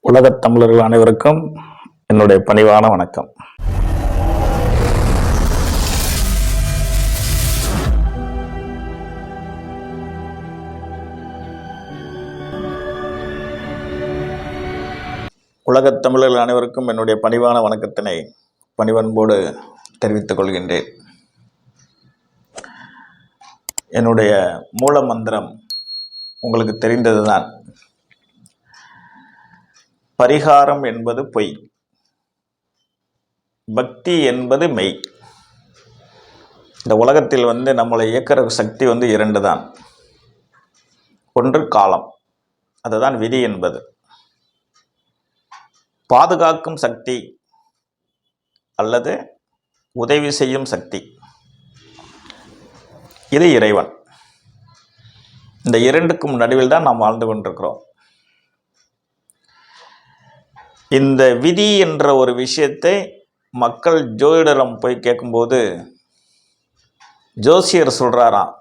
உலகத் தமிழர்கள் அனைவருக்கும் என்னுடைய பணிவான வணக்கம். உலகத் தமிழர்கள் அனைவருக்கும் என்னுடைய பணிவான வணக்கத்தினை பணிவன்போடு தெரிவித்துக் கொள்கின்றேன். என்னுடைய மூல மந்திரம் உங்களுக்கு தெரிந்ததுதான். பரிகாரம் என்பது பொய். பக்தி என்பது மெய். இந்த உலகத்தில் வந்து நம்மளை இயக்கிற சக்தி வந்து இரண்டு தான். ஒன்று காலம். அதுதான் விதி என்பது. பாதுகாக்கும் சக்தி அல்லது உதவி செய்யும் சக்தி. இது இறைவன். இந்த இரண்டுக்கும் நடுவில் தான் நாம் வாழ்ந்து கொண்டிருக்கிறோம். இந்த விதி என்ற ஒரு விஷயத்தை மக்கள் ஜோதிடரம் போய் கேட்கும்போது ஜோசியர் சொல்கிறாராம்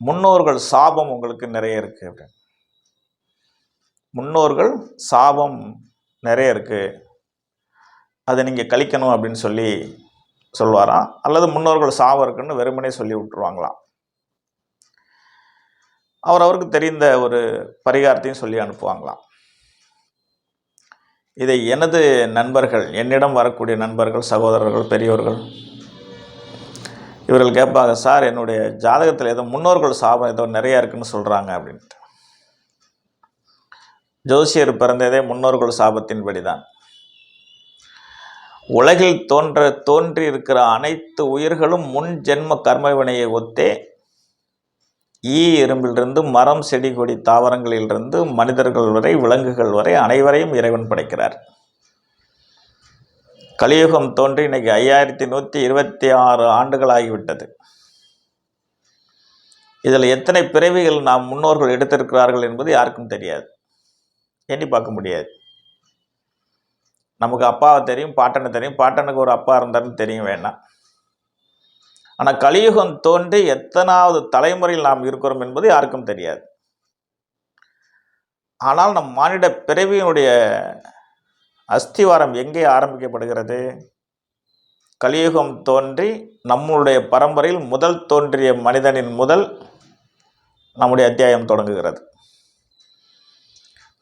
முன்னோர்கள் சாபம் உங்களுக்கு நிறைய இருக்குது அப்படின்னு. முன்னோர்கள் சாபம் நிறைய இருக்குது அதை நீங்கள் கழிக்கணும் அப்படின்னு சொல்லி சொல்லுவாராம். அல்லது முன்னோர்கள் சாபம் இருக்குன்னு வெறுமனே சொல்லி விட்டுருவாங்களாம். அவர் அவருக்கு தெரிந்த ஒரு பரிகாரத்தையும் சொல்லி அனுப்புவாங்களாம். இதை எனது நண்பர்கள் என்னிடம் வரக்கூடிய நண்பர்கள் சகோதரர்கள் பெரியோர்கள் இவர்கள் கேட்பாங்க சார் என்னுடைய ஜாதகத்தில் ஏதோ முன்னோர்கள் சாபம் ஏதோ நிறையா இருக்குன்னு சொல்கிறாங்க அப்படின்ட்டு. ஜோசியர் பிறந்ததே முன்னோர்கள் சாபத்தின்படி தான் உலகில் தோன்ற தோன்றி இருக்கிற அனைத்து உயிர்களும் முன் ஜென்ம கர்மவினையை ஒத்தே ஈ எறும்பிலிருந்து மரம் செடி கொடி தாவரங்களிலிருந்து மனிதர்கள் வரை விலங்குகள் வரை அனைவரையும் இறைவன் படைக்கிறார். கலியுகம் தோன்றி இன்றைக்கி ஐயாயிரத்தி நூற்றி இருபத்தி ஆறு ஆண்டுகள் ஆகிவிட்டது இதில் எத்தனை பிறவிகள் நாம் முன்னோர்கள் எடுத்திருக்கிறார்கள் என்பது யாருக்கும் தெரியாது. எண்ணி பார்க்க முடியாது. நமக்கு அப்பாவை தெரியும் பாட்டனை தெரியும் பாட்டனுக்கு ஒரு அப்பா இருந்தாருன்னு தெரியும் வேணாம். ஆனால் கலியுகம் தோன்றி எத்தனாவது தலைமுறையில் நாம் இருக்கிறோம் என்பது யாருக்கும் தெரியாது. ஆனால் நம் மானிட பிறவியினுடைய அஸ்திவாரம் எங்கே ஆரம்பிக்கப்படுகிறது? கலியுகம் தோன்றி நம்முடைய பரம்பரையில் முதல் தோன்றிய மனிதனின் முதல் நம்முடைய அத்தியாயம் தொடங்குகிறது.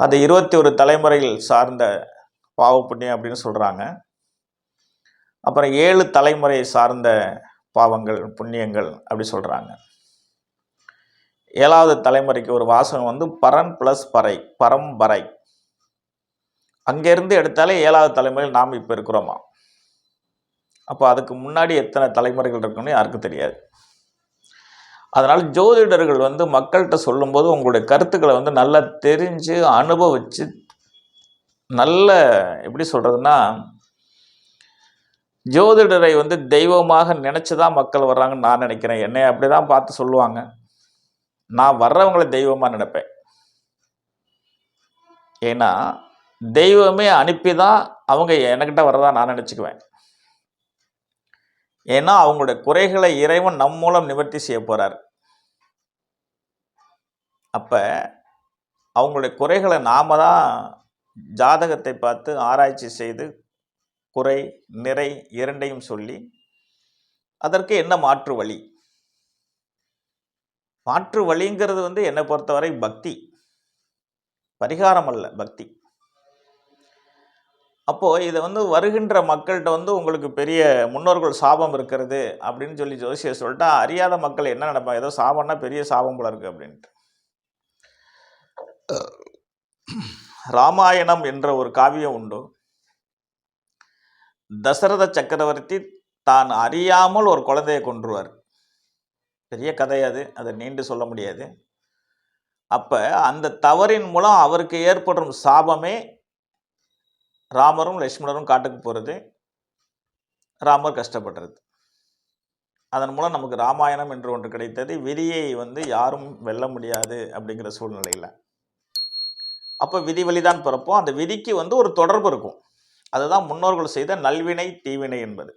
அது இருபத்தி ஒரு தலைமுறையில் சார்ந்த பாவ புண்ணியம் அப்படின்னு சொல்கிறாங்க அப்புறம் ஏழு தலைமுறை சார்ந்த பாவங்கள் புண்ணியங்கள் அப்படி சொல்கிறாங்க ஏழாவது தலைமுறைக்கு ஒரு வாசகம் வந்து பரன் ப்ளஸ் பறை பரம்பரை அங்கேருந்து எடுத்தாலே ஏழாவது தலைமுறையில் நாம் இப்போ இருக்கிறோமா? அப்போ அதுக்கு முன்னாடி எத்தனை தலைமுறைகள் இருக்குன்னு யாருக்கும் தெரியாது. அதனால் ஜோதிடர்கள் வந்து மக்கள்கிட்ட சொல்லும்போது உங்களுடைய கருத்துக்களை வந்து நல்லா தெரிஞ்சு அனுபவித்து நல்ல எப்படி சொல்கிறதுனா ஜோதிடரை வந்து தெய்வமாக நினச்சி தான் மக்கள் வர்றாங்கன்னு நான் நினைக்கிறேன். என்னை அப்படி தான் பார்த்து சொல்லுவாங்க. நான் வர்றவங்களை தெய்வமாக நினைப்பேன். ஏன்னா தெய்வமே அனுப்பி தான் அவங்க என்கிட்ட வர்றதா நான் நினச்சிக்குவேன். ஏன்னா அவங்களுடைய குறைகளை இறைவன் நம் மூலம் நிவர்த்தி செய்ய போகிறார் அப்போ அவங்களுடைய குறைகளை நாம தான் ஜாதகத்தை பார்த்து ஆராய்ச்சி செய்து குறை நிறை இரண்டையும் சொல்லி அதற்கு என்ன மாற்று வழி? மாற்று வழிங்கிறது வந்து என்னை பொறுத்தவரை பக்தி. பரிகாரம் அல்ல பக்தி. அப்போது இதை வந்து வருகின்ற மக்கள்கிட்ட வந்து உங்களுக்கு பெரிய முன்னோர்கள் சாபம் இருக்கிறது அப்படின்னு சொல்லி ஜோசியர் சொல்லிட்டா அறியாத மக்கள் என்ன நினைப்பாங்க? ஏதோ சாபம்னா பெரிய சாபம் போல இருக்கு அப்படின்ட்டு. ராமாயணம் என்ற ஒரு காவியம் உண்டு. தசரத சக்கரவர்த்தி தான் அறியாமல் ஒரு குழந்தையை கொன்றுவார். பெரிய கதை அது. அதை நீண்டு சொல்ல முடியாது. அப்போ அந்த தவறின் மூலம் அவருக்கு ஏற்படும் சாபமே ராமரும் லக்ஷ்மணரும் காட்டுக்கு போகிறது ராமர் கஷ்டப்படுறது. அதன் மூலம் நமக்கு ராமாயணம் என்று ஒன்று கிடைத்தது. விதியை வந்து யாரும் வெல்ல முடியாது அப்படிங்கிற சூழ்நிலையில். அப்போ விதி வழிதான் பிறப்போம். அந்த விதிக்கு வந்து ஒரு தொடர்பு இருக்கும். அதுதான் முன்னோர்கள் செய்த நல்வினை தீவினை என்பது.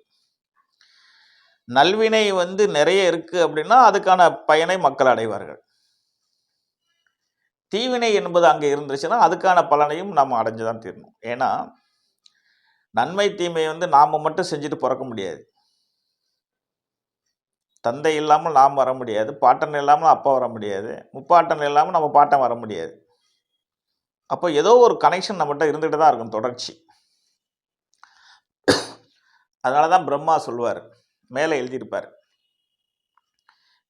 நல்வினை வந்து நிறைய இருக்கு அப்படின்னா அதுக்கான பயனை மக்கள் அடைவார்கள். தீவினை என்பது அங்கே இருந்துச்சுன்னா அதுக்கான பலனையும் நாம் அடைஞ்சு தான் தீரணும். ஏன்னா நன்மை தீமையை வந்து நாம் மட்டும் செஞ்சுட்டு பிறக்க முடியாது. தந்தை இல்லாமல் நாம் வர முடியாது. பாட்டன் இல்லாமல் அப்பா வர முடியாது. முப்பாட்டன் இல்லாமல் நம்ம பாட்டன் வர முடியாது. அப்போ ஏதோ ஒரு கனெக்ஷன் நம்மகிட்ட இருந்துகிட்டு தான் இருக்கும் தொடர்ச்சி. அதனால தான் பிரம்மா சொல்வார் மேலே எழுதியிருப்பார்.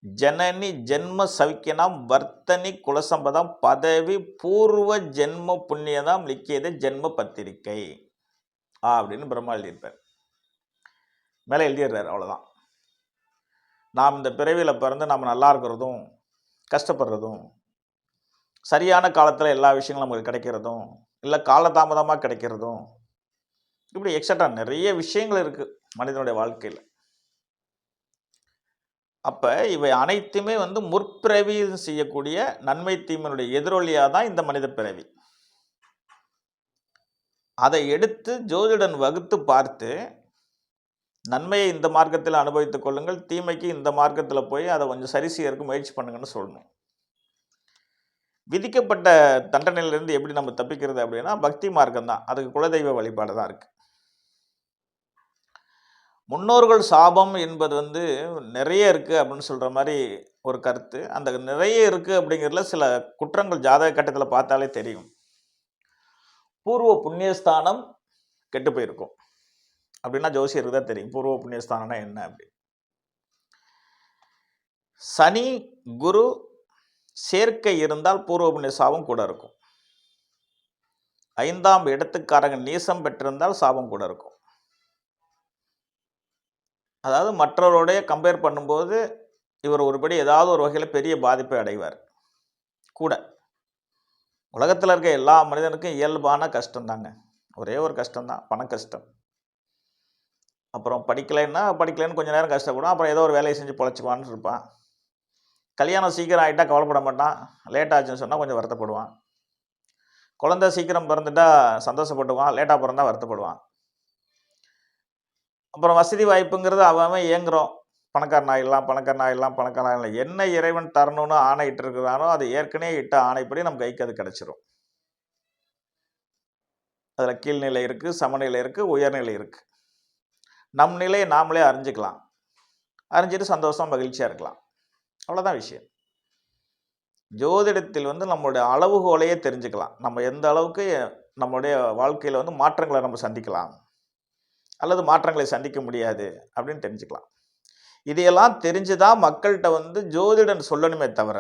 ஜனனி ஜென்ம சவிக்கணம் வர்த்தனி குலசம்பதம் பதவி பூர்வ ஜென்ம புண்ணியதாம் லிக்கியது ஜென்ம பத்திரிக்கை ஆ அப்படின்னு பிரம்மா எழுதியிருப்பார். மேலே எழுதிடுறாரு அவ்வளோதான் நாம் இந்த பிறவியில் பிறந்து நம்ம நல்லா இருக்கிறதும் கஷ்டப்படுறதும் சரியான காலத்தில் எல்லா விஷயங்களும் நமக்கு கிடைக்கிறதும் இல்லை காலதாமதமாக கிடைக்கிறதும் இப்படி எக்ஸட்ரா நிறைய விஷயங்கள் இருக்குது மனிதனுடைய வாழ்க்கையில். அப்போ இவை அனைத்துமே வந்து முற்பிறவியில் செய்யக்கூடிய நன்மை தீமனுடைய எதிரொலியாக தான் இந்த மனித பிறவி. அதை எடுத்து ஜோதிடன் வகுத்து பார்த்து நன்மையை இந்த மார்க்கத்தில் அனுபவித்துக் கொள்ளுங்கள் தீமைக்கு இந்த மார்க்கத்தில் போய் அதை கொஞ்சம் சரி செய்யறதுக்கு முயற்சி பண்ணுங்கன்னு சொல்லணும். விதிக்கப்பட்ட தண்டனையிலிருந்து எப்படி நம்ம தப்பிக்கிறது அப்படின்னா பக்தி மார்க்கம் தான் அதுக்கு குலதெய்வ வழிபாடு தான் இருக்குது முன்னோர்கள் சாபம் என்பது வந்து நிறைய இருக்குது அப்படின்னு சொல்கிற மாதிரி ஒரு கருத்து. அந்த நிறைய இருக்குது அப்படிங்கிறதுல சில குற்றங்கள் ஜாதக கட்டத்தில் பார்த்தாலே தெரியும். பூர்வ புண்ணியஸ்தானம் கெட்டு போயிருக்கும். அப்படின்னா ஜோசியருக்கு தான் தெரியும். பூர்வ புண்ணியஸ்தானம்னா என்ன அப்படி சனி குரு சேர்க்கை இருந்தால் பூர்வ புண்ணிய சாபம் கூட இருக்கும். ஐந்தாம் இடத்துக்காரங்க நீசம் பெற்றிருந்தால் சாபம் கூட இருக்கும். அதாவது மற்றவருடைய கம்பேர் பண்ணும்போது இவர் ஒருபடி ஏதாவது ஒரு வகையில் பெரிய பாதிப்பை அடைவார். கூட. உலகத்தில் இருக்க எல்லா மனிதனுக்கும் இயல்பான கஷ்டம்தாங்க. ஒரே ஒரு கஷ்டம்தான். பண கஷ்டம். அப்புறம் படிக்கலைன்னா படிக்கலைன்னு கொஞ்சம் நேரம் கஷ்டப்படும். அப்புறம் ஏதோ ஒரு வேலையை செஞ்சு பொழைச்சிக்குவான்னு இருப்பான். கல்யாணம் சீக்கிரம் ஆகிட்டா கவலைப்பட மாட்டான். லேட் ஆச்சுன்னு சொன்னால் கொஞ்சம் வருத்தப்படுவான். குழந்தை சீக்கிரம் பிறந்துட்டா சந்தோஷப்பட்டுவான் லேட்டாக பிறந்தா வருத்தப்படுவான். அப்புறம் வசதி வாய்ப்புங்கிறது அவன் இயங்குறோம். பணக்காரன் ஆகிடலாம் பணக்காரன் ஆகிடலாம் பணக்காரன் ஆகிடலாம் என்ன இறைவன் தரணும்னு ஆணையிட்டு இருக்கிறானோ அது ஏற்கனவே இட்ட ஆணைப்படி நம்ம கைக்கு அது கிடச்சிரும். அதில் கீழ்நிலை இருக்குது சமநிலை இருக்குது உயர்நிலை இருக்குது நம் நிலையை நாமளே அறிஞ்சிக்கலாம். அறிஞ்சிட்டு சந்தோஷம் மகிழ்ச்சியாக இருக்கலாம். அவ்வளோதான் விஷயம். ஜோதிடத்தில் வந்து நம்மளுடைய அளவுகோலையே தெரிஞ்சுக்கலாம். நம்ம எந்த அளவுக்கு நம்மளுடைய வாழ்க்கையில் வந்து மாற்றங்களை நம்ம சந்திக்கலாம். அல்லது மாற்றங்களை சந்திக்க முடியாது அப்படின்னு தெரிஞ்சுக்கலாம். இதையெல்லாம் தெரிஞ்சு தான் மக்கள்கிட்ட வந்து ஜோதிடன் சொல்லணுமே தவிர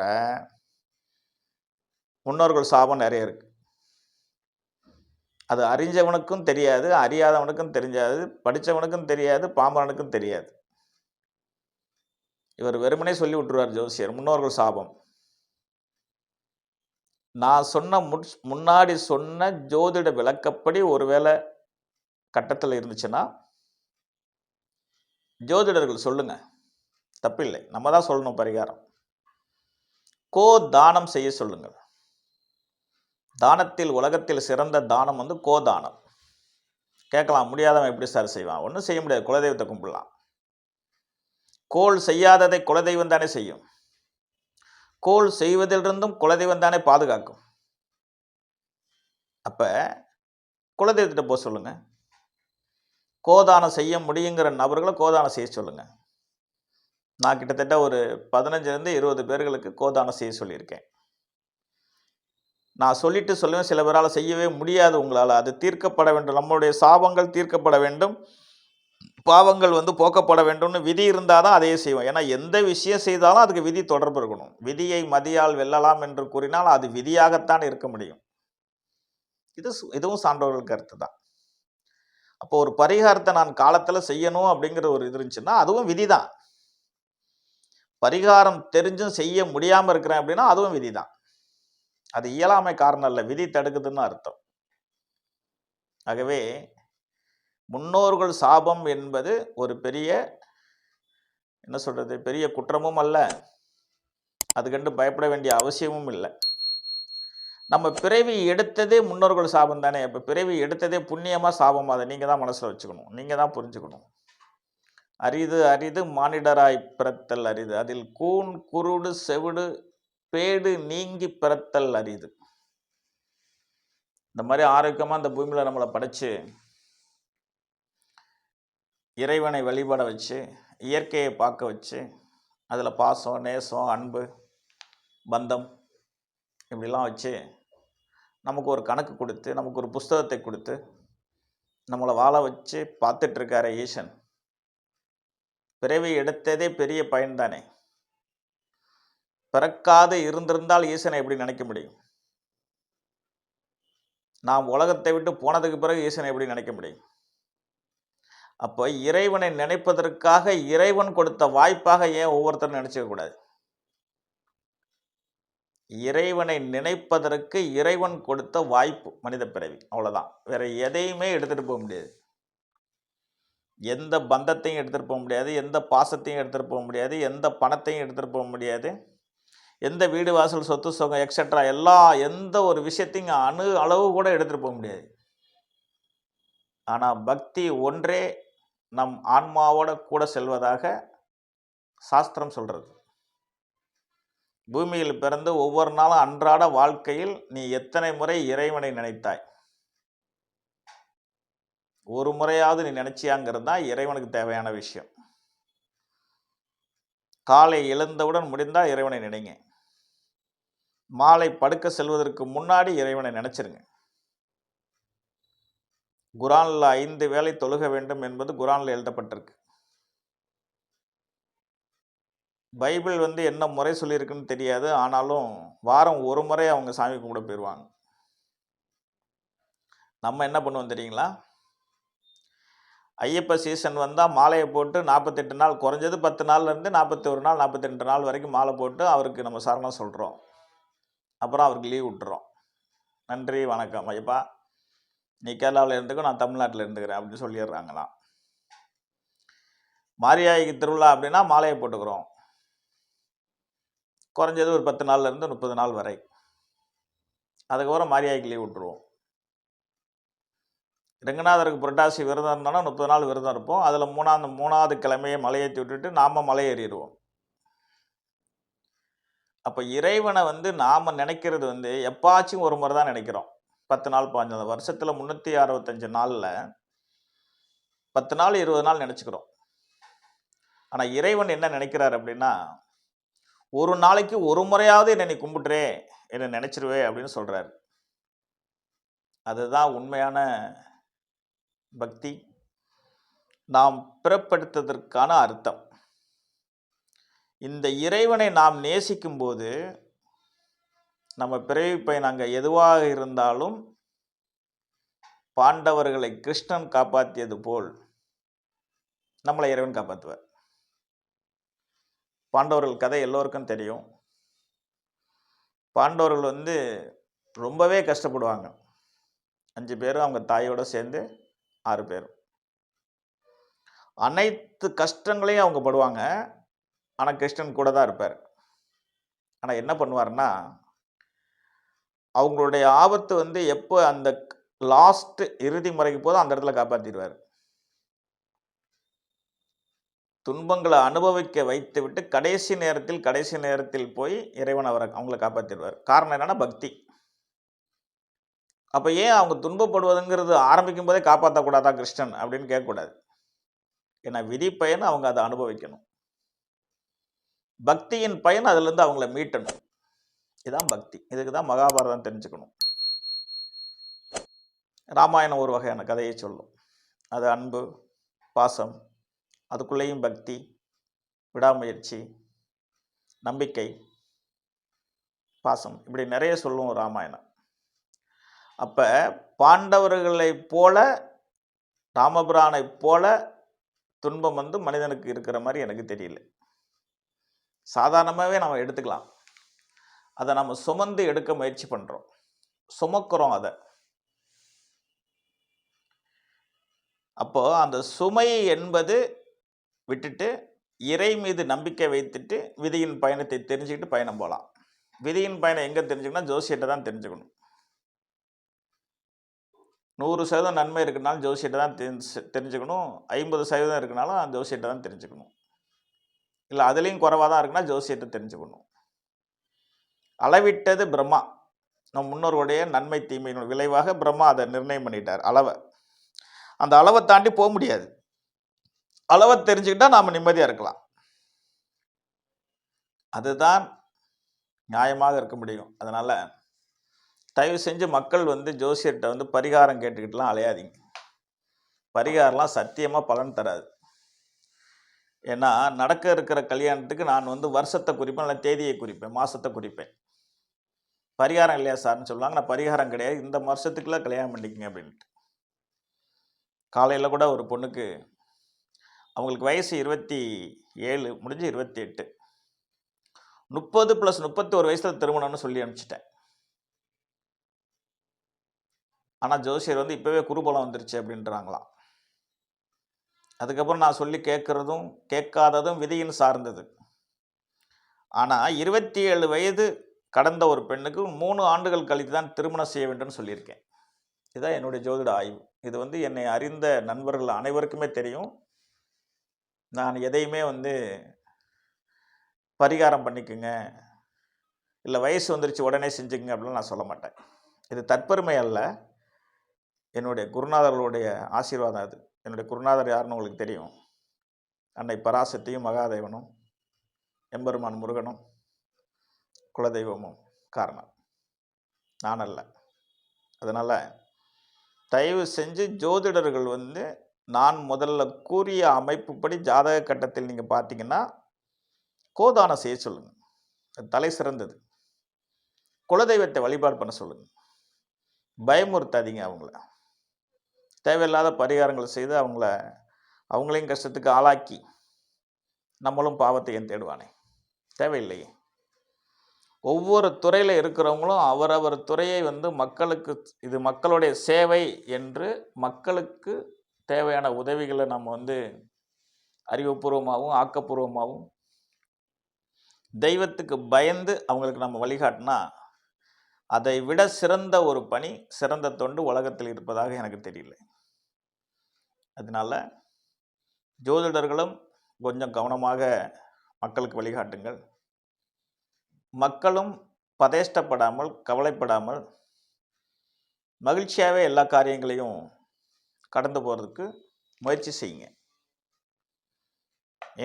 முன்னோர்கள் சாபம் நிறைய இருக்கு. அது அறிஞ்சவனுக்கும் தெரியாது அறியாதவனுக்கும் தெரியாது படித்தவனுக்கும் தெரியாது பாம்பனுக்கும் தெரியாது. இவர் வெறுமனே சொல்லி விட்டுருவார் ஜோசியர் முன்னோர்கள் சாபம். நான் சொன்ன முன்னாடி சொன்ன ஜோதிட விளக்கப்படி ஒருவேளை கட்டத்தில் இருந்துச்சுன்னா ஜோதிடர்கள் சொல்லுங்க. தப்பில்லை. நம்ம தான் சொல்லணும் பரிகாரம். கோ தானம் செய்ய சொல்லுங்கள். தானத்தில் உலகத்தில் சிறந்த தானம் வந்து கோதானம் கேட்கலாம் முடியாதவன் எப்படி சார் செய்வான்? ஒன்றும் செய்ய முடியாது. குலதெய்வத்தை கும்பிடலாம். கோல் செய்யாததை குலதெய்வம் தானே செய்யும். கோல் செய்வதிலிருந்தும் குலதெய்வம் தானே பாதுகாக்கும். அப்போ குலதெய்வத்திட்ட போக சொல்லுங்கள் கோதானம் செய்ய முடியுங்கிற நபர்களை கோதானம் செய்ய சொல்லுங்கள் நான் கிட்டத்தட்ட ஒரு பதினஞ்சுலேருந்து இருபது பேர்களுக்கு கோதானம் செய்ய சொல்லியிருக்கேன். நான் சொல்லிட்டு சொல்லுவேன் சில பேரால் செய்யவே முடியாது உங்களால். அது தீர்க்கப்பட வேண்டும். நம்மளுடைய சாபங்கள் தீர்க்கப்பட வேண்டும். பாவங்கள் வந்து போக்கப்பட வேண்டும்னு விதி இருந்தால் தான் அதையே செய்வோம். ஏன்னா எந்த விஷயம் செய்தாலும் அதுக்கு விதி தொடர்பு இருக்கணும். விதியை மதியால் வெல்லலாம் என்று கூறினால் அது விதியாகத்தான் இருக்க முடியும். இது சு- இதுவும் சான்றோர்கள் கருத்து தான். அப்போ ஒரு பரிகாரத்தை நான் காலத்தில் செய்யணும் அப்படிங்கிற ஒரு இது இருந்துச்சுன்னா அதுவும் விதி தான் பரிகாரம் தெரிஞ்சும் செய்ய முடியாமல் இருக்கிறேன் அப்படின்னா அதுவும் விதி தான் அது இயலாமை காரணம் இல்லை விதி தடுக்குதுன்னு அர்த்தம். ஆகவே முன்னோர்கள் சாபம் என்பது ஒரு பெரிய என்ன சொல்றது பெரிய குற்றமும் அல்ல. அதுக்கண்டு பயப்பட வேண்டிய அவசியமும் இல்லை. நம்ம பிறவி எடுத்ததே முன்னோர்கள் சாபம் தானே. இப்போ பிறவி எடுத்ததே புண்ணியமா சாபம்? அதை நீங்கள் தான் மனசில் வச்சுக்கணும். நீங்கள் தான் புரிஞ்சுக்கணும். அரிது அரிது மானிடராய் பிறத்தல் அரிது. அதில் கூன் குருடு செவிடு பேடு நீங்கி பிறத்தல் அரிது. இந்த மாதிரி ஆரோக்கியமாக இந்த பூமியில் நம்மளை படைச்சு இறைவனை வழிபட வச்சு இயற்கையை பார்க்க வச்சு அதில் பாசம் நேசம் அன்பு பந்தம் இப்படிலாம் வச்சு நமக்கு ஒரு கணக்கு கொடுத்து நமக்கு ஒரு புஸ்தகத்தை கொடுத்து நம்மளை வாழ வச்சு பார்த்துட்ருக்காரு ஈசன். பிறவி எடுத்ததே பெரிய பயன் தானே பிறக்காது இருந்திருந்தால் ஈசனை எப்படி நினைக்க முடியும்? நாம் உலகத்தை விட்டு போனதுக்கு பிறகு ஈசனை எப்படி நினைக்க முடியும்? அப்போ இறைவனை நினைப்பதற்காக இறைவன் கொடுத்த வாய்ப்பாக ஏன் ஒவ்வொருத்தரும் நினச்சிக்கக்கூடாது? கூடாது இறைவனை நினைப்பதற்கு இறைவன் கொடுத்த வாய்ப்பு மனித பிறவி. அவ்வளோதான் வேற எதையுமே எடுத்துகிட்டு போக முடியாது. எந்த பந்தத்தையும் எடுத்துகிட்டு போக முடியாது. எந்த பாசத்தையும் எடுத்துகிட்டு போக முடியாது. எந்த பணத்தையும் எடுத்துகிட்டு போக முடியாது. எந்த வீடு வாசல் சொத்து சுகம் எக்ஸட்ரா எல்லா எந்த ஒரு விஷயத்தையும் அணு அளவு கூட எடுத்துகிட்டு போக முடியாது. ஆனால் பக்தி ஒன்றே நம் ஆன்மாவோட கூட செல்வதாக சாஸ்திரம் சொல்கிறது பூமியில் பிறந்து ஒவ்வொரு நாளும் அன்றாட வாழ்க்கையில் நீ எத்தனை முறை இறைவனை நினைத்தாய்? ஒரு முறையாவது நீ நினைச்சியாங்கிறது தான் இறைவனுக்கு தேவையான விஷயம். காலை எழுந்தவுடன் முடிந்தால் இறைவனை நினைங்க. மாலை படுக்க செல்வதற்கு முன்னாடி இறைவனை நினைச்சிருங்க. குரானில் ஐந்து வேளை தொழுக வேண்டும் என்பது குரானில் எழுதப்பட்டிருக்கு. பைபிள் வந்து என்ன முறை சொல்லியிருக்குன்னு தெரியாது. ஆனாலும் வாரம் ஒரு முறை அவங்க சாமி கும்பிட போயிடுவாங்க நம்ம என்ன பண்ணுவோம் தெரியுங்களா? ஐயப்ப சீசன் வந்தால் மாலையை போட்டு நாற்பத்தெட்டு நாள் குறைஞ்சது பத்து நாள்லேருந்து நாற்பத்தி ஒரு நாள் நாற்பத்தெட்டு நாள் வரைக்கும் மாலை போட்டு அவருக்கு நம்ம சரணம் சொல்கிறோம் அப்புறம் அவருக்கு லீவ் விட்டுறோம். நன்றி வணக்கம் ஐயப்பா. நீ கேரளாவில் இருந்துக்கோ நான் தமிழ்நாட்டில் இருந்துக்கிறேன் அப்படின்னு சொல்லிடுறாங்களாம். மாரியாய்க்கு திருவிழா அப்படின்னா மாலையை போட்டுக்கிறோம். குறைஞ்சது ஒரு பத்து நாள்லேருந்து முப்பது நாள் வரை. அதுக்கப்புறம் மாரியாய்க்கு லீவ் விட்டுருவோம். ரெங்கநாதருக்கு புரட்டாசி விரதம் இருந்தோம்னா முப்பது நாள் விரதம் இருப்போம். அதில் மூணாவது மூணாவது கிழமையை மலையேற்றி விட்டுட்டு நாம் மலை ஏறிடுவோம். அப்போ இறைவனை வந்து நாம் நினைக்கிறது வந்து எப்பாச்சும் ஒரு முறை தான் நினைக்கிறோம். பத்து நாள் பாஞ்சு வருஷத்தில் முந்நூற்றி அறுபத்தஞ்சு நாளில் பத்து நாள் இருபது நாள் நினச்சிக்கிறோம். ஆனால் இறைவன் என்ன நினைக்கிறார் அப்படின்னா ஒரு நாளைக்கு ஒரு முறையாவது என்னை நீ என்னை நினச்சிருவே அப்படின்னு சொல்கிறாரு அதுதான் உண்மையான பக்தி. நாம் பிறப்படுத்ததற்கான அர்த்தம். இந்த இறைவனை நாம் நேசிக்கும்போது நம்ம பிறவி பயன் அங்கே எதுவாக இருந்தாலும் பாண்டவர்களை கிருஷ்ணன் காப்பாற்றியது போல் நம்மளை இறைவன் காப்பாற்றுவார் பாண்டவர்கள் கதை எல்லோருக்கும் தெரியும். பாண்டவர்கள் வந்து ரொம்பவே கஷ்டப்படுவாங்க. அஞ்சு பேரும் அவங்க தாயோடு சேர்ந்து ஆறு பேரும். அனைத்து கஷ்டங்களையும் அவங்க படுவாங்க. ஆனால் கிருஷ்ணன் கூட தான் இருப்பார். ஆனால் என்ன பண்ணுவார்னா அவங்களுடைய ஆபத்து வந்து எப்போ அந்த லாஸ்ட்டு இறுதி முறைக்கு போதும் அந்த இடத்துல காப்பாற்றிடுவார் துன்பங்களை அனுபவிக்க வைத்து விட்டு கடைசி நேரத்தில் கடைசி நேரத்தில் போய் இறைவன் அவரை அவங்கள காப்பாற்றிடுவார் காரணம் என்னன்னா பக்தி. அப்போ ஏன் அவங்க துன்பப்படுவதுங்கிறது ஆரம்பிக்கும் போதே காப்பாற்றக்கூடாதா கிருஷ்ணன் அப்படின்னு கேட்கக்கூடாது. ஏன்னா விதி பயன் அவங்க அதை அனுபவிக்கணும். பக்தியின் பயன் அதுலேருந்து அவங்கள மீட்டணும். இதுதான் பக்தி. இதுக்கு தான் மகாபாரதம் தெரிஞ்சுக்கணும். ராமாயணம் ஒரு வகையான கதையை சொல்லும். அது அன்பு பாசம் அதுக்குள்ளேயும் பக்தி விடாமுயற்சி நம்பிக்கை பாசம். இப்படி நிறைய சொல்லுவோம் ராமாயணம். அப்போ பாண்டவர்களைப் போல ராமபிரானைப் போல துன்பம் வந்து மனிதனுக்கு இருக்கிற மாதிரி எனக்கு தெரியல. சாதாரணமாகவே நம்ம எடுத்துக்கலாம். அதை நம்ம சுமந்து எடுக்க முயற்சி பண்ணுறோம் சுமக்கிறோம் அதை. அப்போது அந்த சுமை என்பது விட்டுட்டு இறை மீது நம்பிக்கை வைத்துட்டு விதியின் பயணத்தை தெரிஞ்சுக்கிட்டு பயணம் போகலாம் விதியின் பயணம் எங்கே தெரிஞ்சுக்கணும் ஜோசியத்தை தான் தெரிஞ்சுக்கணும். நூறு சதவீதம் நன்மை இருக்குனாலும் ஜோசியத்தை தான் தெரிஞ்சு தெரிஞ்சுக்கணும். ஐம்பது சதவீதம் இருக்குனாலும் அந்த ஜோசியத்தை தான் தெரிஞ்சுக்கணும். இல்லை அதுலேயும் குறைவாக தான் இருக்குன்னா ஜோசியத்தை தெரிஞ்சுக்கணும். அளவிட்டது பிரம்மா. நம் முன்னோருடைய நன்மை தீமையின் விளைவாக பிரம்மா அதை நிர்ணயம் பண்ணிட்டார். அளவை. அந்த அளவை தாண்டி போக முடியாது. அளவை தெரிஞ்சுக்கிட்டா நாம் நிம்மதியாக இருக்கலாம். அதுதான் நியாயமாக இருக்க முடியும். அதனால் தயவு செஞ்சு மக்கள் வந்து ஜோசியர்கிட்ட வந்து பரிகாரம் கேட்டுக்கிட்டுலாம் அலையாதீங்க. பரிகாரம்லாம் சத்தியமாக பலன் தராது. ஏன்னா நடக்க இருக்கிற கல்யாணத்துக்கு நான் வந்து வருஷத்தை குறிப்பேன் இல்லை தேதியை குறிப்பேன் மாதத்தை குறிப்பேன். பரிகாரம் இல்லையா சார்னு சொல்லுவாங்க. நான் பரிகாரம் கிடையாது. இந்த வருஷத்துக்குள்ளே கல்யாணம் பண்ணிக்கங்க அப்படின்ட்டு. காலையில் கூட ஒரு பொண்ணுக்கு அவங்களுக்கு வயசு இருபத்தி ஏழு முடிஞ்சு இருபத்தி எட்டு முப்பது ப்ளஸ் முப்பத்தி ஒரு வயசில் திருமணம்னு சொல்லி அனுப்பிச்சிட்டேன். ஆனால் ஜோசியர் வந்து இப்போவே குருபலம் வந்துருச்சு அப்படின்றாங்களாம். அதுக்கப்புறம் நான் சொல்லி கேட்குறதும் கேட்காததும் விதியின் சார்ந்தது. ஆனால் இருபத்தி ஏழு வயது கடந்த ஒரு பெண்ணுக்கு மூணு ஆண்டுகள் கழித்து தான் திருமணம் செய்ய வேண்டும்னு சொல்லியிருக்கேன். இதுதான் என்னுடைய ஜோதிட ஆய்வு. இது வந்து என்னை அறிந்த நண்பர்கள் அனைவருக்குமே தெரியும். நான் எதையுமே வந்து பரிகாரம் பண்ணிக்கோங்க. இல்லை வயசு வந்துருச்சு உடனே செஞ்சுக்கங்க அப்படின்னு நான் சொல்ல மாட்டேன். இது தற்பெருமை அல்ல. என்னுடைய குருநாதர்களுடைய ஆசீர்வாதம் அது. என்னுடைய குருநாதர் யாருன்னு உங்களுக்கு தெரியும். அன்னை பராசக்தியும் மகாதேவனும் எம்பெருமான் முருகனும் குலதெய்வமும் காரணம். நான் அல்ல. அதனால் தயவு செஞ்சு ஜோதிடர்கள் வந்து நான் முதல்ல கூறிய அமைப்புப்படி ஜாதக கட்டத்தில் நீங்கள் பார்த்தீங்கன்னா கோதானம் செய்ய சொல்லுங்கள் அது தலை சிறந்தது. குலதெய்வத்தை வழிபாடு பண்ண சொல்லுங்கள் பயமுறுத்தாதீங்க அவங்கள. தேவையில்லாத பரிகாரங்களை செய்து அவங்கள அவங்களையும் கஷ்டத்துக்கு ஆளாக்கி நம்மளும் பாவத்தை ஏன் தேடுவானே. தேவையில்லையே. ஒவ்வொரு துறையில் இருக்கிறவங்களும் அவரவர் துறையை வந்து மக்களுக்கு இது மக்களுடைய சேவை என்று மக்களுக்கு தேவையான உதவிகளை நம்ம வந்து அறிவுபூர்வமாகவும் ஆக்கப்பூர்வமாகவும் தெய்வத்துக்கு பயந்து அவங்களுக்கு நம்ம வழிகாட்டினா அதை விட சிறந்த ஒரு பணி சிறந்த தொண்டு உலகத்தில் இருப்பதாக எனக்கு தெரியல. அதனால ஜோதிடர்களும் கொஞ்சம் கவனமாக மக்களுக்கு வழிகாட்டுங்கள். மக்களும் பதேஷ்டப்படாமல் கவலைப்படாமல் மகிழ்ச்சியாகவே எல்லா காரியங்களையும் கடந்து போகிறதுக்கு முயற்சி செய்யுங்க.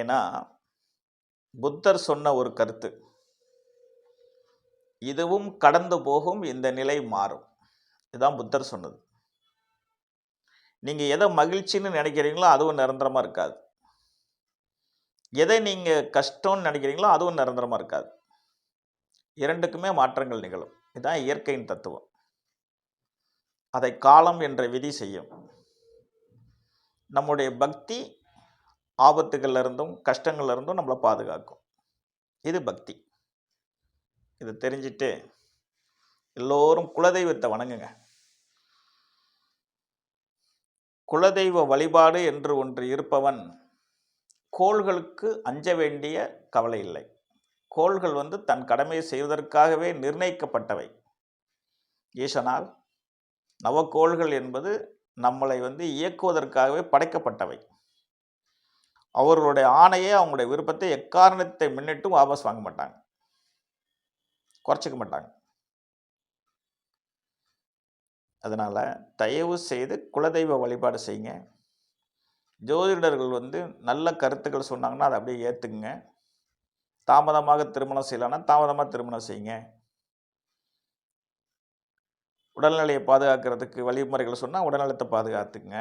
ஏன்னா புத்தர் சொன்ன ஒரு கருத்து. இதுவும் கடந்து போகும் இந்த நிலை மாறும். இதுதான் புத்தர் சொன்னது. நீங்கள் எதை மகிழ்ச்சின்னு நினைக்கிறீங்களோ அதுவும் நிரந்தரமாக இருக்காது. எதை நீங்கள் கஷ்டம்னு நினைக்கிறீங்களோ அதுவும் நிரந்தரமாக இருக்காது. இரண்டுக்குமே மாற்றங்கள் நிகழும். இதுதான் இயற்கையின் தத்துவம். அதை காலம் என்ற விதி செய்யும். நம்முடைய பக்தி ஆபத்துகள்லேருந்தும் கஷ்டங்கள்லேருந்தும் நம்மளை பாதுகாக்கும். இது பக்தி. இதை தெரிஞ்சுட்டு எல்லோரும் குலதெய்வத்தை வணங்குங்க. குலதெய்வ வழிபாடு என்று ஒன்று இருப்பவன் கோள்களுக்கு அஞ்ச வேண்டிய கவலை இல்லை. கோள்கள் வந்து தன் கடமையை செய்வதற்காகவே நிர்ணயிக்கப்பட்டவை. ஈசனால் நவக்கோள்கள் என்பது நம்மளை வந்து இயக்குவதற்காகவே படைக்கப்பட்டவை. அவர்களுடைய ஆணையை அவங்களுடைய விருப்பத்தை எக்காரணத்தை முன்னிட்டும் வாபஸ் வாங்க மாட்டாங்க. குறைச்சிக்க மாட்டாங்க. அதனால் தயவு செய்து குலதெய்வ வழிபாடு செய்யுங்க. ஜோதிடர்கள் வந்து நல்ல கருத்துக்கள் சொன்னாங்கன்னா அதை அப்படியே ஏற்றுக்குங்க தாமதமாக திருமணம் செய்யலான்னா தாமதமாக திருமணம் செய்யுங்க. உடல்நிலையை பாதுகாக்கிறதுக்கு வழிமுறைகளை சொன்னால் உடல்நலத்தை பாதுகாத்துக்குங்க.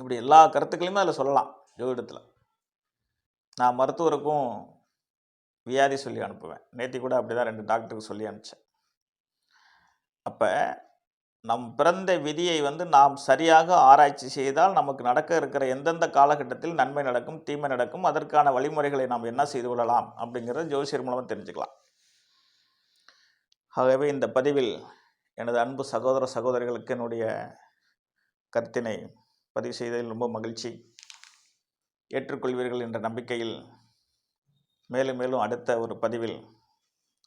இப்படி எல்லா கருத்துக்களையுமே அதில் சொல்லலாம் ஜோதிடத்தில். நான் மருத்துவருக்கும் வியாதி சொல்லி அனுப்புவேன். நேற்று கூட அப்படி தான் ரெண்டு டாக்டருக்கு சொல்லி அனுப்பிச்சேன். அப்போ நம் பிறந்த விதியை வந்து நாம் சரியாக ஆராய்ச்சி செய்தால் நமக்கு நடக்க இருக்கிற எந்தெந்த காலகட்டத்தில் நன்மை நடக்கும் தீமை நடக்கும் அதற்கான வழிமுறைகளை நாம் என்ன செய்து கொள்ளலாம் அப்படிங்கிறத ஜோசியர் மூலமாக தெரிஞ்சுக்கலாம். ஆகவே இந்த பதிவில் எனது அன்பு சகோதர சகோதரிகளுக்கு என்னுடைய கருத்தினை பதிவு செய்ததில் ரொம்ப மகிழ்ச்சி. ஏற்றுக்கொள்வீர்கள் என்ற நம்பிக்கையில் மேலும் மேலும் அடுத்த ஒரு பதிவில்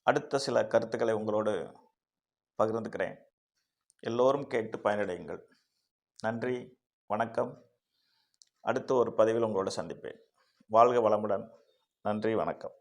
அடுத்த சில கருத்துக்களை உங்களோடு பகிர்ந்துக்கிறேன். எல்லோரும் கேட்டு பயனடையுங்கள். நன்றி வணக்கம். அடுத்த ஒரு பதிவில் உங்களோட சந்திப்பேன். வாழ்க வளமுடன். நன்றி வணக்கம்.